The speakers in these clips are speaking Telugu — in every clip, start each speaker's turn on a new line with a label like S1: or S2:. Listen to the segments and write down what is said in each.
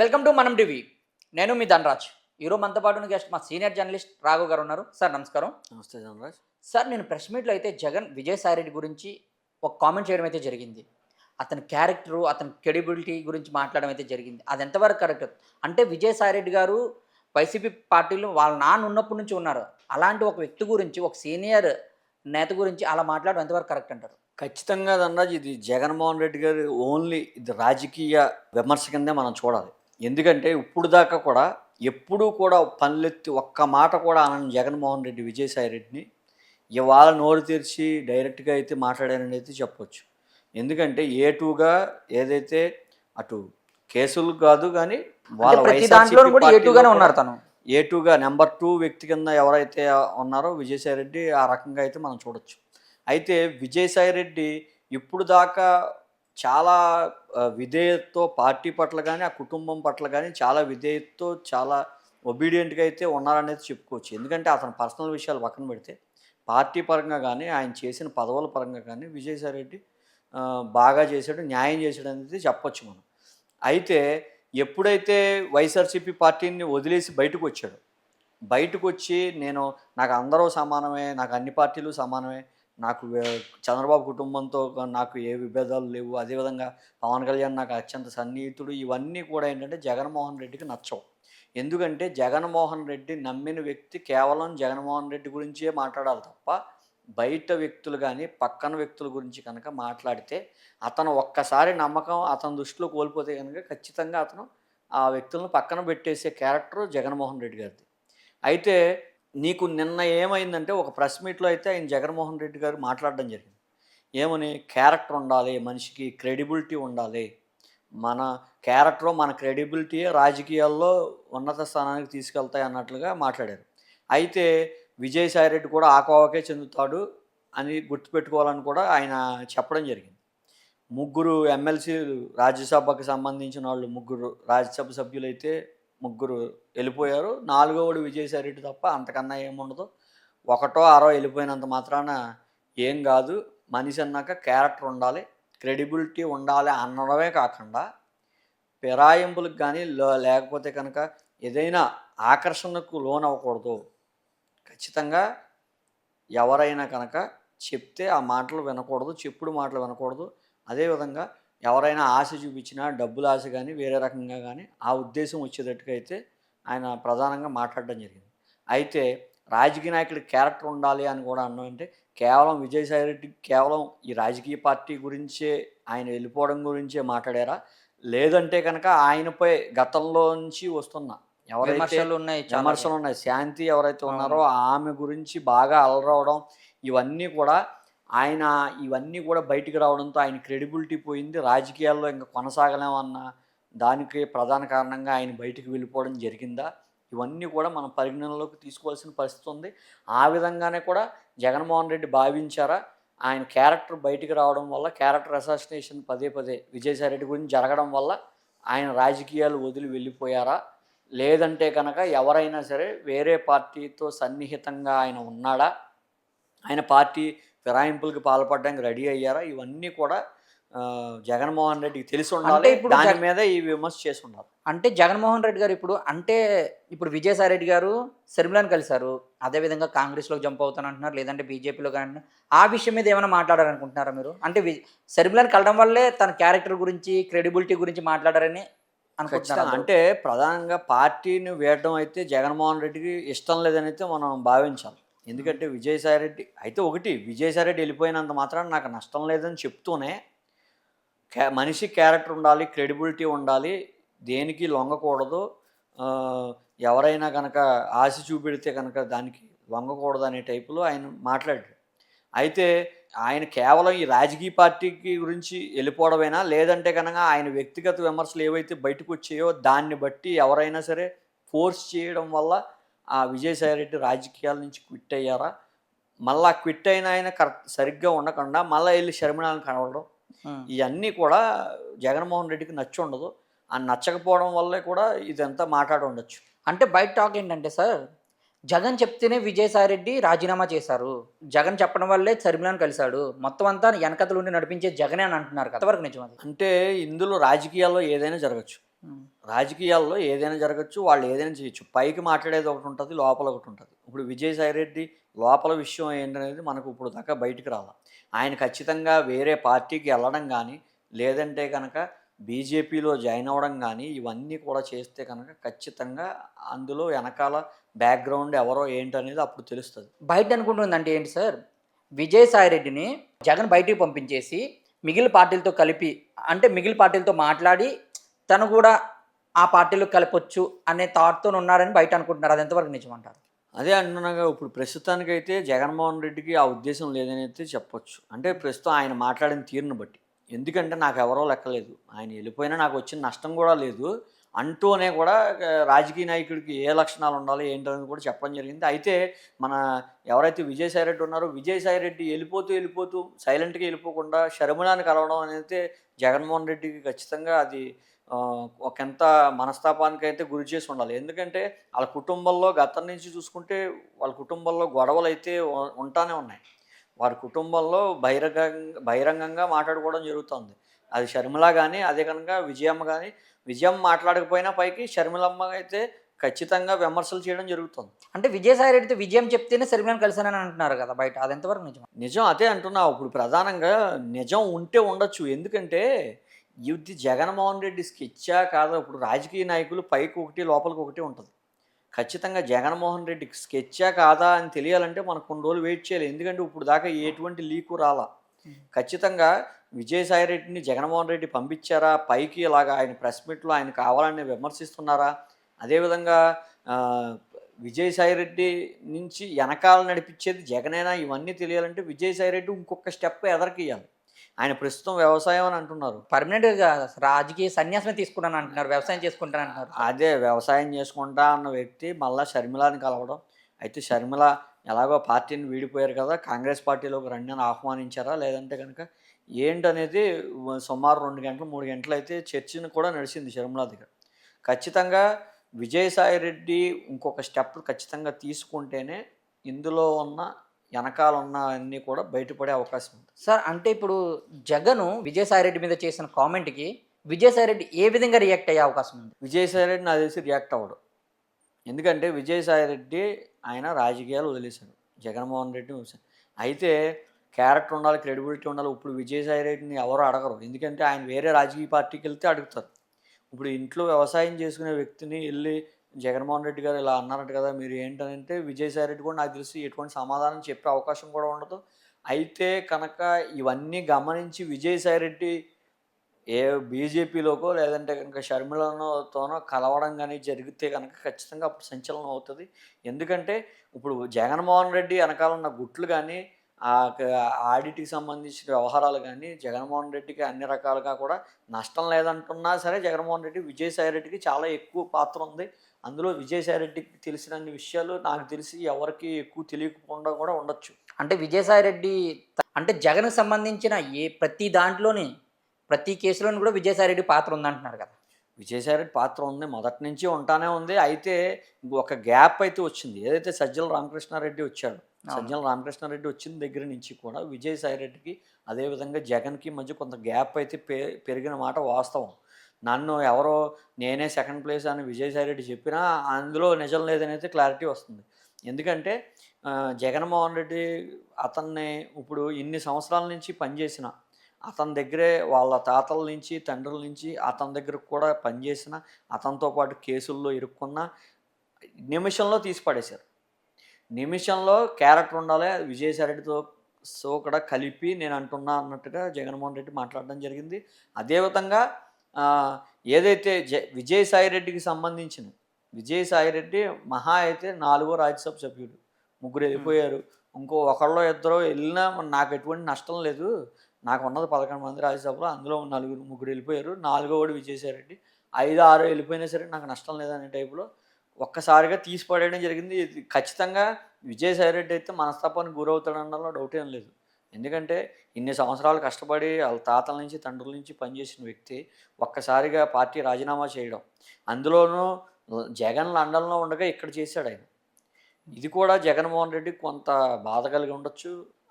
S1: వెల్కమ్ టు మనం టీవీ. నేను మీ ధనరాజ్. ఈరోజు మనతో పాటు గెస్ట్ మా సీనియర్ జర్నలిస్ట్ రాఘవ్ గారు ఉన్నారు. సార్ నమస్కారం.
S2: నమస్తే ధనరాజ్.
S1: సార్ నేను ప్రెస్ మీట్లో అయితే జగన్ విజయసాయి రెడ్డి గురించి ఒక కామెంట్ చేయడం అయితే జరిగింది. అతని క్యారెక్టరు అతని క్రెడిబిలిటీ గురించి మాట్లాడడం అయితే జరిగింది. అది ఎంతవరకు కరెక్ట్ అంటే విజయసాయి రెడ్డి గారు వైసీపీ పార్టీలో వాళ్ళ నాన్న ఉన్నప్పటి నుంచి ఉన్నారు. అలాంటి ఒక వ్యక్తి గురించి ఒక సీనియర్ నేత గురించి అలా మాట్లాడడం ఎంతవరకు కరెక్ట్ అంటారు?
S2: ఖచ్చితంగా ధనరాజ్ ఇది జగన్మోహన్ రెడ్డి గారి ఓన్లీ ఇది రాజకీయ విమర్శ కిందే మనం చూడాలి. ఎందుకంటే ఇప్పుడు దాకా కూడా ఎప్పుడూ కూడా పనులెత్తి ఒక్క మాట కూడా అనని జగన్మోహన్ రెడ్డి విజయసాయి రెడ్డిని ఇవాళ నోరు తెరిచి డైరెక్ట్గా అయితే మాట్లాడారని అయితే చెప్పొచ్చు. ఎందుకంటే ఏ టూగా ఏదైతే అటు కేసులు కాదు కానీ
S1: ఏటుగానే ఉన్నారు తను.
S2: ఏ టూగా నెంబర్ టూ వ్యక్తి కింద ఎవరైతే ఉన్నారో విజయసాయి రెడ్డి ఆ రకంగా అయితే మనం చూడొచ్చు. అయితే విజయసాయి రెడ్డి ఇప్పుడు దాకా చాలా విధేయతతో పార్టీ పట్ల కానీ ఆ కుటుంబం పట్ల కానీ చాలా విధేయతతో చాలా ఒబీడియంట్గా అయితే ఉన్నారనేది చెప్పుకోవచ్చు. ఎందుకంటే అతని పర్సనల్ విషయాలు పక్కన పెడితే పార్టీ పరంగా కానీ ఆయన చేసిన పదవుల పరంగా కానీ విజయసాయి రెడ్డి బాగా చేశాడు న్యాయం చేశాడు అనేది చెప్పొచ్చు మనం. అయితే ఎప్పుడైతే వైఎస్ఆర్సీపీ పార్టీని వదిలేసి బయటకు వచ్చాడు బయటకు వచ్చి నేను నాకు అందరూ సమానమే నాకు అన్ని పార్టీలు సమానమే నాకు చంద్రబాబు కుటుంబంతో నాకు ఏ విభేదాలు లేవు. అదేవిధంగా పవన్ కళ్యాణ్ నాకు అత్యంత సన్నిహితుడు. ఇవన్నీ కూడా ఏంటంటే జగన్మోహన్ రెడ్డికి నచ్చవు. ఎందుకంటే జగన్మోహన్ రెడ్డి నమ్మిన వ్యక్తి కేవలం జగన్మోహన్ రెడ్డి గురించే మాట్లాడాలి తప్ప బయట వ్యక్తులు కానీ పక్కన వ్యక్తుల గురించి కనుక మాట్లాడితే అతను ఒక్కసారి నమ్మకం అతని దృష్టిలో కోల్పోతే కనుక ఖచ్చితంగా అతను ఆ వ్యక్తులను పక్కన పెట్టేసే క్యారెక్టర్ జగన్మోహన్ రెడ్డి గారిది. అయితే నీకు నిన్న ఏమైందంటే ఒక ప్రెస్ మీట్లో అయితే ఆయన జగన్మోహన్ రెడ్డి గారు మాట్లాడడం జరిగింది. ఏమని? క్యారెక్టర్ ఉండాలి మనిషికి క్రెడిబిలిటీ ఉండాలి. మన క్యారెక్టర్ మన క్రెడిబిలిటీ రాజకీయాల్లో ఉన్నత స్థానానికి తీసుకెళ్తాయి అన్నట్లుగా మాట్లాడారు. అయితే విజయసాయి రెడ్డి కూడా ఆ కోవకే చెందుతాడు అని గుర్తుపెట్టుకోవాలని కూడా ఆయన చెప్పడం జరిగింది. ముగ్గురు ఎమ్మెల్సీ రాజ్యసభకు సంబంధించిన వాళ్ళు ముగ్గురు రాజ్యసభ సభ్యులైతే ముగ్గురు వెళ్ళిపోయారు. నాలుగోవాడు విజయసాయిరెడ్డి తప్ప అంతకన్నా ఏముండదు. ఒకటో ఆరో వెళ్ళిపోయినంత మాత్రాన ఏం కాదు. మనిషి అన్నాక క్యారెక్టర్ ఉండాలి. క్రెడిబిలిటీ ఉండాలి అనడమే కాకుండా పిరాయింపులకు కానీ లేకపోతే కనుక ఏదైనా ఆకర్షణకు లోన్ అవ్వకూడదు ఖచ్చితంగా ఎవరైనా కనుక చెప్తే ఆ మాటలు వినకూడదు. చెప్పుడు మాటలు వినకూడదు. అదేవిధంగా ఎవరైనా ఆశ చూపించినా డబ్బుల ఆశ కానీ వేరే రకంగా కానీ ఆ ఉద్దేశం వచ్చేటట్టుగా అయితే ఆయన ప్రధానంగా మాట్లాడడం జరిగింది. అయితే రాజకీయ నాయకుడి క్యారెక్టర్ ఉండాలి అని కూడా అన్నాం అంటే కేవలం విజయసాయి రెడ్డి కేవలం ఈ రాజకీయ పార్టీ గురించే ఆయన వెళ్ళిపోవడం గురించే మాట్లాడారా? లేదంటే కనుక ఆయనపై గతంలో నుంచి వస్తున్న ఎవరైతే
S1: ఉన్నాయి
S2: విమర్శలు ఉన్నాయి శాంతి ఎవరైతే ఉన్నారో ఆమె గురించి బాగా అలరవడం ఇవన్నీ కూడా ఆయన ఇవన్నీ కూడా బయటికి రావడంతో ఆయన క్రెడిబిలిటీ పోయింది. రాజకీయాల్లో ఇంకా కొనసాగలేమన్న దానికి ప్రధాన కారణంగా ఆయన బయటికి వెళ్ళిపోవడం జరిగిందా? ఇవన్నీ కూడా మనం పరిగణనలోకి తీసుకోవాల్సిన పరిస్థితి ఉంది. ఆ విధంగానే కూడా జగన్మోహన్ రెడ్డి భావించారా? ఆయన క్యారెక్టర్ బయటికి రావడం వల్ల క్యారెక్టర్ అసాసినేషన్ పదే పదే విజయసాయిరెడ్డి గురించి జరగడం వల్ల ఆయన రాజకీయాలు వదిలి వెళ్ళిపోయారా? లేదంటే కనుక ఎవరైనా సరే వేరే పార్టీతో సన్నిహితంగా ఆయన ఉన్నాడా? ఆయన పార్టీ ఫిరాయింపులకు పాల్పడడానికి రెడీ అయ్యారా? ఇవన్నీ కూడా జగన్మోహన్ రెడ్డికి తెలిసి ఉండాలి.
S1: అంటే ఇప్పుడు
S2: దాని మీద ఈ విమర్శ చేసి ఉండాలి.
S1: అంటే జగన్మోహన్ రెడ్డి గారు ఇప్పుడు అంటే ఇప్పుడు విజయసాయి రెడ్డి గారు శర్మిలాని కలిశారు. అదేవిధంగా కాంగ్రెస్లోకి జంప్ అవుతాను అంటున్నారు లేదంటే బీజేపీలో కానీ ఆ విషయం మీద ఏమైనా మాట్లాడారనుకుంటున్నారా మీరు? అంటే శర్మిలాని కలడం వల్లే తన క్యారెక్టర్ గురించి క్రెడిబిలిటీ గురించి మాట్లాడారని అనుకుంటున్నారు
S2: అంటే ప్రధానంగా పార్టీని వేయడం అయితే జగన్మోహన్ రెడ్డికి ఇష్టం లేదని అయితే మనం భావించాలి. ఎందుకంటే విజయసాయి రెడ్డి అయితే ఒకటి విజయసాయి రెడ్డి వెళ్ళిపోయినంత మాత్రం నాకు నష్టం లేదని చెప్తూనే మనిషి క్యారెక్టర్ ఉండాలి క్రెడిబిలిటీ ఉండాలి దేనికి లొంగకూడదు ఎవరైనా కనుక ఆశ చూపెడితే కనుక దానికి లొంగకూడదు అనే టైపులో ఆయన మాట్లాడారు అయితే ఆయన కేవలం ఈ రాజకీయ పార్టీకి గురించి వెళ్ళిపోవడమేనా? లేదంటే కనుక ఆయన వ్యక్తిగత విమర్శలు ఏవైతే బయటకు వచ్చాయో దాన్ని బట్టి ఎవరైనా సరే ఫోర్స్ చేయడం వల్ల ఆ విజయసాయి రెడ్డి రాజకీయాల నుంచి క్విట్ అయ్యారా? మళ్ళా క్విట్ అయిన ఆయన కరెక్ట్ సరిగ్గా ఉండకుండా మళ్ళీ వెళ్ళి శర్మిణాలను కనవడం ఇవన్నీ కూడా జగన్మోహన్ రెడ్డికి నచ్చి ఉండదు. ఆ నచ్చకపోవడం వల్లే కూడా ఇదంతా మాట్లాడి ఉండొచ్చు.
S1: అంటే బయట టాక్ ఏంటంటే సార్ జగన్ చెప్తేనే విజయసాయి రెడ్డి రాజీనామా చేశారు. జగన్ చెప్పడం వల్లే శర్మిలాని కలిశాడు. మొత్తం అంతా వెనకతలు ఉండి నడిపించే జగనే అని అంటున్నారు కదా. వరకు నిజం
S2: అంటే ఇందులో రాజకీయాల్లో ఏదైనా జరగచ్చు. రాజకీయాల్లో ఏదైనా జరగచ్చు వాళ్ళు ఏదైనా చేయొచ్చు. పైకి మాట్లాడేది ఒకటి ఉంటుంది లోపల ఒకటి ఉంటుంది. ఇప్పుడు విజయసాయి రెడ్డి లోపల విషయం ఏంటనేది మనకు ఇప్పుడు దాకా బయటికి రాల. ఆయన ఖచ్చితంగా వేరే పార్టీకి వెళ్ళడం కానీ లేదంటే కనుక బీజేపీలో జాయిన్ అవ్వడం కానీ ఇవన్నీ కూడా చేస్తే కనుక ఖచ్చితంగా అందులో వెనకాల బ్యాక్గ్రౌండ్ ఎవరో ఏంటనేది అప్పుడు తెలుస్తుంది.
S1: బయట అనుకుంటుందంటే ఏంటి సార్? విజయసాయి రెడ్డిని జగన్ బయటికి పంపించేసి మిగిలిన పార్టీలతో కలిపి అంటే మిగిలిన పార్టీలతో మాట్లాడి తను కూడా ఆ పార్టీలో కలపొచ్చు అనే థాట్తో ఉన్నారని బయట అనుకుంటున్నారు. అది ఎంతవరకు నిజమంటారు?
S2: అదే అంటున్నాగా ఇప్పుడు ప్రస్తుతానికైతే జగన్మోహన్ రెడ్డికి ఆ ఉద్దేశం లేదని అయితే చెప్పొచ్చు. అంటే ప్రస్తుతం ఆయన మాట్లాడిన తీరును బట్టి. ఎందుకంటే నాకు ఎవరో లెక్కలేదు. ఆయన వెళ్ళిపోయినా నాకు వచ్చిన నష్టం కూడా లేదు. అంటూనే కూడా రాజకీయ నాయకుడికి ఏ లక్షణాలు ఉండాలి ఏంటనేది కూడా చెప్పడం జరిగింది. అయితే మన ఎవరైతే విజయసాయి రెడ్డి ఉన్నారో విజయసాయి రెడ్డి వెళ్ళిపోతూ వెళ్ళిపోతూ సైలెంట్గా వెళ్ళిపోకుండా షర్మిలాని కలవడం అనేది జగన్మోహన్ రెడ్డికి ఖచ్చితంగా అది ఒకంత మనస్తాపానికి అయితే గురి చేసి ఉండాలి. ఎందుకంటే వాళ్ళ కుటుంబంలో గతం నుంచి చూసుకుంటే వాళ్ళ కుటుంబంలో గొడవలు అయితే ఉంటానే ఉన్నాయి. వారి కుటుంబంలో బహిరంగ బహిరంగంగా మాట్లాడుకోవడం జరుగుతుంది. అది షర్మిల కానీ అదే కనుక విజయమ్మ కానీ విజయం మాట్లాడకపోయినా పైకి షర్మిలమ్మ అయితే ఖచ్చితంగా విమర్శలు చేయడం జరుగుతుంది.
S1: అంటే విజయసాయి రెడ్డితో విజయం చెప్తేనే సరిగ్గా కలిసానని అంటున్నారు కదా బయట. అది ఎంతవరకు నిజం?
S2: నిజం అదే అంటున్నా. ఇప్పుడు ప్రధానంగా నిజం ఉంటే ఉండొచ్చు. ఎందుకంటే ఇది జగన్మోహన్ రెడ్డి స్కెచ్చా కాదా? ఇప్పుడు రాజకీయ నాయకులు పైకి ఒకటి లోపలికి ఒకటి ఉంటుంది. ఖచ్చితంగా జగన్మోహన్ రెడ్డి స్కెచ్చా కాదా అని తెలియాలంటే మనకు కొన్ని రోజులు వెయిట్ చేయాలి. ఎందుకంటే ఇప్పుడు దాకా ఎటువంటి లీకు రాలా. ఖచ్చితంగా విజయసాయి రెడ్డిని జగన్మోహన్ రెడ్డి పంపించారా? పైకి ఇలాగా ఆయన ప్రెస్ మీట్లో ఆయన కావాలని విమర్శిస్తున్నారా? అదేవిధంగా విజయసాయి రెడ్డి నుంచి వెనకాల నడిపించేది జగనేనా? ఇవన్నీ తెలియాలంటే విజయసాయి రెడ్డి ఇంకొక స్టెప్ ఎదరికియాలి. ఆయన ప్రస్తుతం వ్యవసాయం అని అంటున్నారు.
S1: పర్మనెంట్గా రాజకీయ సన్యాసమే తీసుకున్నాను అంటున్నారు. వ్యవసాయం చేసుకుంటాను అంటున్నారు.
S2: అదే వ్యవసాయం చేసుకుంటా అన్న వ్యక్తి మళ్ళీ షర్మిలాని కలవడం. అయితే షర్మిల ఎలాగో పార్టీని వీడిపోయారు కదా కాంగ్రెస్ పార్టీలోకి రండి అని ఆహ్వానించారా? లేదంటే కనుక ఏంటనేది సుమారు రెండు గంటలు మూడు గంటలు అయితే చర్చను కూడా నడిచింది షర్మిల దగ్గర. ఖచ్చితంగా విజయసాయి రెడ్డి ఇంకొక స్టెప్ ఖచ్చితంగా తీసుకుంటేనే ఇందులో ఉన్న వెనకాల ఉన్న అన్నీ కూడా బయటపడే అవకాశం ఉంది.
S1: సార్ అంటే ఇప్పుడు జగన్ విజయసాయి రెడ్డి మీద చేసిన కామెంట్కి విజయసాయి రెడ్డి ఏ విధంగా రియాక్ట్ అయ్యే అవకాశం ఉంది?
S2: విజయసాయిరెడ్డి నా తెలిసి రియాక్ట్ అవ్వడు. ఎందుకంటే విజయసాయి రెడ్డి ఆయన రాజకీయాలు వదిలేశాడు. జగన్మోహన్ రెడ్డిని వదిలేశాడు. అయితే క్యారెక్టర్ ఉండాలి క్రెడిబిలిటీ ఉండాలి ఇప్పుడు విజయసాయి రెడ్డిని ఎవరు అడగరు. ఎందుకంటే ఆయన వేరే రాజకీయ పార్టీకి వెళ్తే అడుగుతారు. ఇప్పుడు ఇంట్లో వ్యవసాయం చేసుకునే వ్యక్తిని వెళ్ళి జగన్మోహన్ రెడ్డి గారు ఇలా అన్నారంట కదా మీరు ఏంటంటే విజయసాయి రెడ్డి కూడా నాకు తెలిసి ఎటువంటి సమాధానం చెప్పే అవకాశం కూడా ఉండదు. అయితే కనుక ఇవన్నీ గమనించి విజయసాయి రెడ్డి ఏ బీజేపీలోకో లేదంటే కనుక షర్మిలతోనో కలవడం కానీ జరిగితే కనుక ఖచ్చితంగా అప్పుడు సంచలనం అవుతుంది. ఎందుకంటే ఇప్పుడు జగన్మోహన్ రెడ్డి వెనకాల ఉన్న గుట్లు కానీ ఆ ఆడిట్కి సంబంధించిన వ్యవహారాలు కానీ జగన్మోహన్ రెడ్డికి అన్ని రకాలుగా కూడా నష్టం లేదంటున్నా సరే జగన్మోహన్ రెడ్డి విజయసాయి రెడ్డికి చాలా ఎక్కువ పాత్ర ఉంది. అందులో విజయసాయి రెడ్డికి తెలిసినన్ని విషయాలు నాకు తెలిసి ఎవరికి ఎక్కువ తెలియకుండా కూడా ఉండొచ్చు.
S1: అంటే విజయసాయి రెడ్డి త- అంటే జగన్కి సంబంధించిన ఏ ప్రతి దాంట్లోని ప్రతి కేసులోని కూడా విజయసాయి రెడ్డి పాత్ర ఉందంటున్నారు కదా.
S2: విజయసాయి రెడ్డి పాత్ర ఉంది. మొదటి నుంచి ఉంటానే ఉంది. అయితే ఒక గ్యాప్ అయితే వచ్చింది. ఏదైతే సజ్జల రామకృష్ణారెడ్డి వచ్చాడు. సజ్జల రామకృష్ణారెడ్డి వచ్చిన దగ్గర నుంచి కూడా విజయసాయి రెడ్డికి అదేవిధంగా జగన్కి మధ్య కొంత గ్యాప్ అయితే పెరిగిన మాట వాస్తవం. నన్ను ఎవరో నేనే సెకండ్ ప్లేస్ అని విజయసాయి రెడ్డి చెప్పినా అందులో నిజం లేదని అయితే క్లారిటీ వస్తుంది. ఎందుకంటే జగన్మోహన్ రెడ్డి అతన్ని ఇప్పుడు ఇన్ని సంవత్సరాల నుంచి పనిచేసిన అతని దగ్గరే వాళ్ళ తాతల నుంచి తండ్రుల నుంచి అతని దగ్గర కూడా పనిచేసిన అతనితో పాటు కేసుల్లో ఇరుక్కున్న నిమిషంలో తీసి పడేశారు. నిమిషంలో క్యారెక్టర్ ఉండాలి అది విజయసాయి రెడ్డితో సో కూడా కలిపి నేను అంటున్నా అన్నట్టుగా జగన్మోహన్ రెడ్డి మాట్లాడడం జరిగింది. అదేవిధంగా ఏదైతే జ విజయసాయి రెడ్డికి సంబంధించిన విజయసాయిరెడ్డి మహా అయితే నాలుగో రాజ్యసభ సభ్యుడు. ముగ్గురు వెళ్ళిపోయారు. ఇంకో ఒకళ్ళో ఇద్దరు వెళ్ళినా నాకు ఎటువంటి నష్టం లేదు. నాకు ఉన్నది పదకొండు మంది రాజ్యసభలో అందులో నలుగురు ముగ్గురు వెళ్ళిపోయారు. నాలుగో వాడు విజయసాయి రెడ్డి ఐదు ఆరు వెళ్ళిపోయినా సరే నాకు నష్టం లేదనే టైపులో ఒక్కసారిగా తీసి పడేయడం జరిగింది. ఇది ఖచ్చితంగా విజయసాయిరెడ్డి అయితే మనస్తాపానికి గురవుతాడనడంలో డౌట్ ఏం లేదు. ఎందుకంటే ఇన్ని సంవత్సరాలు కష్టపడి వాళ్ళ తాతల నుంచి తండ్రుల నుంచి పనిచేసిన వ్యక్తి ఒక్కసారిగా పార్టీ రాజీనామా చేయడం. అందులోనూ జగన్ లండన్లో ఉండగా ఇక్కడ చేశాడు ఆయన. ఇది కూడా జగన్మోహన్ రెడ్డి కొంత బాధ కలిగి ఉండొచ్చు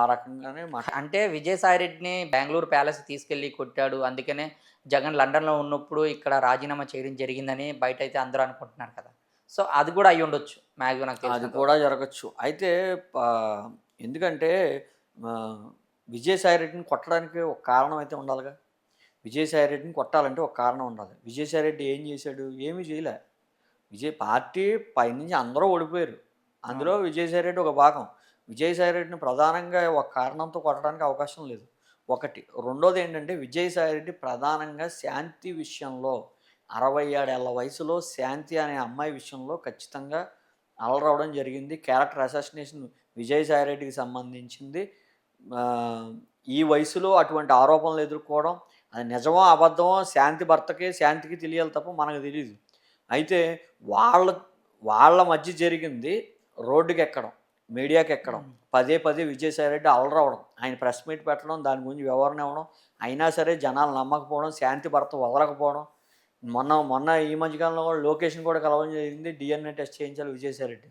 S2: ఆ రకంగానే మాట
S1: అంటే విజయసాయి రెడ్డిని బెంగళూరు ప్యాలెస్ తీసుకెళ్ళి కొట్టాడు. అందుకనే జగన్ లండన్లో ఉన్నప్పుడు ఇక్కడ రాజీనామా చేయడం జరిగిందని బయట అయితే అందరూ అనుకుంటున్నారు కదా. సో అది కూడా అయి ఉండొచ్చు మ్యాక్సిమం నాకు
S2: అది కూడా జరగచ్చు. అయితే ఎందుకంటే విజయసాయి రెడ్డిని కొట్టడానికి ఒక కారణం అయితే ఉండాలిగా. విజయసాయి రెడ్డిని కొట్టాలంటే ఒక కారణం ఉండాలి. విజయసాయి రెడ్డి ఏం చేశాడు? ఏమీ చేయలే. విజయ్ పార్టీ పైనుంచి అందరూ ఓడిపోయారు. అందులో విజయసాయి రెడ్డి ఒక భాగం. విజయసాయి రెడ్డిని ప్రధానంగా ఒక కారణంతో కొట్టడానికి అవకాశం లేదు. ఒకటి. రెండోది ఏంటంటే విజయసాయి రెడ్డి ప్రధానంగా శాంతి విషయంలో అరవై ఏడేళ్ళ వయసులో శాంతి అనే అమ్మాయి విషయంలో ఖచ్చితంగా అలరవడం జరిగింది. క్యారెక్టర్ అసాసినేషన్ విజయసాయి రెడ్డికి సంబంధించింది. ఈ వయసులో అటువంటి ఆరోపణలు ఎదుర్కోవడం అది నిజమో అబద్ధమో శాంతి భర్తకే శాంతికి తెలియాలి తప్ప మనకు తెలియదు అయితే వాళ్ళ వాళ్ళ మధ్య జరిగింది రోడ్డుకి ఎక్కడం మీడియాకి ఎక్కడం పదే పదే విజయసాయి రెడ్డి అలరవడం ఆయన ప్రెస్ మీట్ పెట్టడం దాని గురించి వివరణ ఇవ్వడం అయినా సరే జనాలు నమ్మకపోవడం శాంతి భర్త వదలకపోవడం మొన్న మొన్న ఈ మధ్యకాలంలో కూడా లొకేషన్ కూడా కలవడం జరిగింది డిఎన్ఏ టెస్ట్ చేయించాలి విజయసాయి రెడ్డి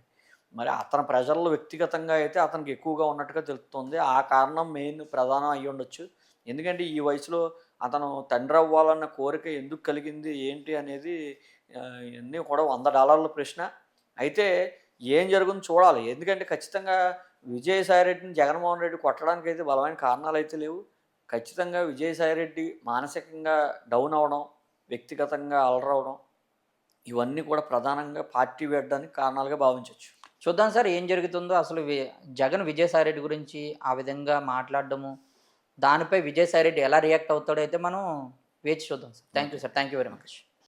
S2: మరి అతని ప్రజల్లో వ్యక్తిగతంగా అయితే అతనికి ఎక్కువగా ఉన్నట్టుగా తెలుస్తుంది. ఆ కారణం మెయిన్ ప్రధానం అయ్యి ఉండొచ్చు. ఎందుకంటే ఈ వయసులో అతను తండ్రి అవ్వాలన్న కోరిక ఎందుకు కలిగింది ఏంటి అనేది అన్నీ ఇవన్నీ కూడా వంద డాలర్ల ప్రశ్న. అయితే ఏం జరుగుతుందో చూడాలి. ఎందుకంటే ఖచ్చితంగా విజయసాయి రెడ్డిని జగన్మోహన్ రెడ్డి కొట్టడానికి అయితే బలమైన కారణాలు అయితే లేవు. ఖచ్చితంగా విజయసాయి రెడ్డి మానసికంగా డౌన్ అవడం వ్యక్తిగతంగా అలరవడం ఇవన్నీ కూడా ప్రధానంగా పార్టీ పెట్టడానికి కారణాలుగా భావించవచ్చు
S1: చూద్దాం సార్ ఏం జరుగుతుందో. అసలు జగన్ విజయసాయి రెడ్డి గురించి ఆ విధంగా మాట్లాడడము దానిపై విజయసాయి రెడ్డి ఎలా రియాక్ట్ అవుతాడో అయితే మనం వేచి చూద్దాం sir. Thank you sir. Thank you very much.